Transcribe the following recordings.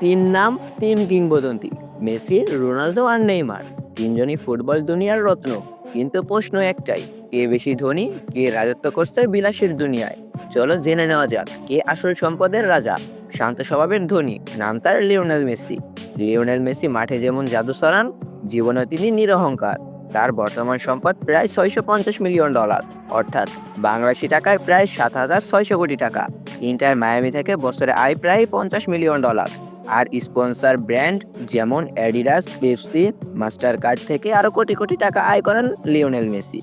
তিন নাম, তিন কিংবদন্তি, মেসি, রোনালদো আর নেইমার। তিনজনই ফুটবল দুনিয়ার রত্ন। কিন্তু প্রশ্ন একটাই, কে বেশি ধনী, কে রাজত্ব করছে বিলাসের দুনিয়ায়? চলো জেনে নেওয়া যাক, কে আসল সম্পদের রাজা? শান্ত স্বভাবের ধনী, নাম তার লিওনেল মেসি। লিওনেল মেসি মাঠে যেমন জাদু সরান জীবনে তিনি নিরহংকার। তার বর্তমান সম্পদ প্রায় ছয়শো পঞ্চাশ মিলিয়ন ডলার। অর্থাৎ বাংলাদেশি টাকায় প্রায় সাত হাজার ছয়শো কোটি টাকা। ইন্টার মায়ামি থেকে বছরে আয় প্রায় পঞ্চাশ মিলিয়ন ডলার। আর স্পন্সর ব্র্যান্ড যেমন অ্যাডিডাস, পেপসি মাস্টার কার্ড থেকে আরও কোটি কোটি টাকা আয় করেন লিওনেল মেসি।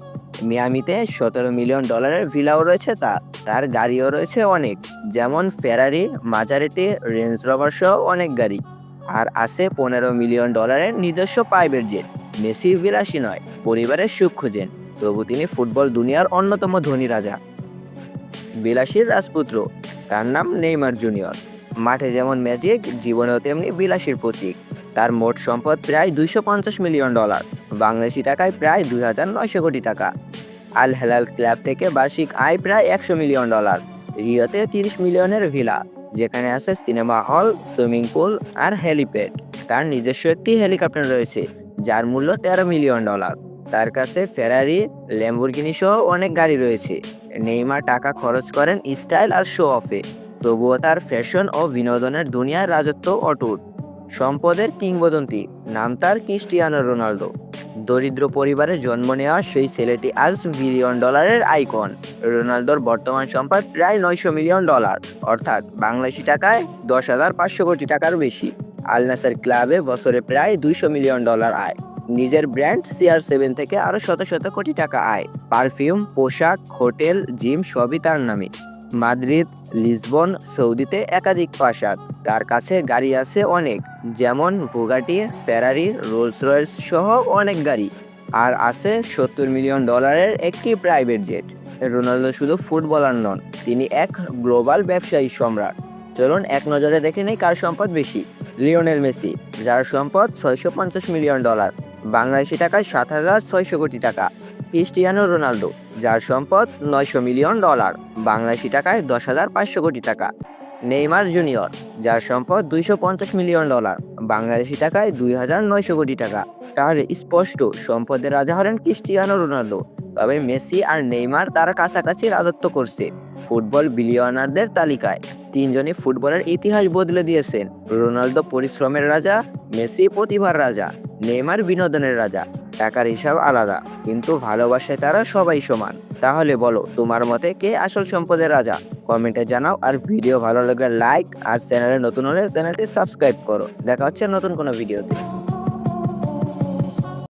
মিয়ামিতে সতেরো মিলিয়ন ডলারের ভিলাও রয়েছে তার তার গাড়িও রয়েছে অনেক, যেমন ফেরারি মাজারিটি রেঞ্জ রভার সহ অনেক গাড়ি। আর আছে পনেরো মিলিয়ন ডলারের নিজস্ব প্রাইভেট জেট, মেসি বিলাসী নয়, পরিবারের সুখ খুঁজেন, তবু তিনি ফুটবল দুনিয়ার অন্যতম ধনী রাজা। বিলাসীর রাজপুত্র, তার নাম নেইমার জুনিয়র। মাঠে যেমন ম্যাজিক জীবনেও তেমনি বিলাসীর প্রতীক। তার মোট সম্পদ প্রায় দুইশো পঞ্চাশ মিলিয়ন ডলার। বাংলাদেশি টাকায় প্রায় দুই হাজার নয়শো কোটি টাকা। আল হেলাল ক্লাব থেকে বার্ষিক আয় প্রায় একশো মিলিয়ন ডলার। রিওতে তিরিশ মিলিয়নের ভিলা, যেখানে আছে সিনেমা হল, সুইমিং পুল আর হেলিপ্যাড। তার নিজস্ব একটি হেলিকপ্টার রয়েছে, যার মূল্য তেরো মিলিয়ন ডলার। তার কাছে ফেরারি ল্যাম্বরগিনি সহ অনেক গাড়ি রয়েছে। নেইমার টাকা খরচ করেন স্টাইল আর শো অফে তবুও তার ফ্যাশন ও বিনোদনের দুনিয়ার রাজত্ব অটুট। সম্পদের কিংবদন্তি, নাম তার ক্রিস্টিয়ানো রোনালদো। দরিদ্র পরিবারে জন্ম নেওয়া সেই ছেলেটি আজ বিলিয়ন ডলারের আইকন। রোনালদোর বর্তমান সম্পদ প্রায় নয়শো মিলিয়ন ডলার, অর্থাৎ বাংলাদেশি টাকায় দশ হাজার পাঁচশো কোটি টাকার বেশি। আল নাসার ক্লাবে বছরে প্রায় দুইশো মিলিয়ন ডলার আয়। নিজের ব্র্যান্ড সিআর সেভেন থেকে আরও শত শত কোটি টাকা আয়। পারফিউম, পোশাক, হোটেল, জিম সবই তার নামে। মাদ্রিদ, লিসবন, সৌদিতে একাধিক প্রাসাদ। তার কাছে গাড়ি আছে অনেক, যেমন ভুগাটি ফেরারি রোলস রয়েস সহ অনেক গাড়ি। আর আছে সত্তর মিলিয়ন ডলারের একটি প্রাইভেট জেট। রোনালদো শুধু ফুটবলার নন, তিনি এক গ্লোবাল ব্যবসায়ী সম্রাট। চলুন এক নজরে দেখে নেই কার সম্পদ বেশি। লিওনেল মেসি, যার সম্পদ ছয়শো পঞ্চাশ মিলিয়ন ডলার। বাংলাদেশি টাকায় সাত হাজার ছয়শো কোটি টাকা। ক্রিস্টিয়ানো রোনালদো, যার সম্পদ নয়শো মিলিয়ন ডলার, বাংলাদেশি টাকায় দশ হাজার পাঁচশো কোটি টাকা। নেইমার জুনিয়র, যার সম্পদ দুইশো পঞ্চাশ মিলিয়ন ডলার, বাংলাদেশি টাকায় দুই হাজার নয়শো কোটি টাকা। তার স্পষ্ট সম্পদের রাজা হলেন ক্রিস্টিয়ানো রোনালদো, তবে মেসি আর নেইমার তারা কাছাকাছি রাজত্ব করছে। ফুটবল বিলিয়নারদের তালিকায় তিনজনই ফুটবলের ইতিহাস বদলে দিয়েছেন। রোনালদো পরিশ্রমের রাজা, মেসি প্রতিভার রাজা, নেইমার বিনোদনের রাজা। টাকার হিসাব আলাদা, কিন্তু ভালোবাসায় তারা সবাই সমান। তাহলে বলো, তোমার মতে কে আসল সম্পদের রাজা? কমেন্টে জানাও, আর ভিডিও ভালো লাগলে লাইক, আর চ্যানেলে নতুন হলে চ্যানেলটি সাবস্ক্রাইব করো। দেখা হচ্ছে নতুন কোনো ভিডিওতে।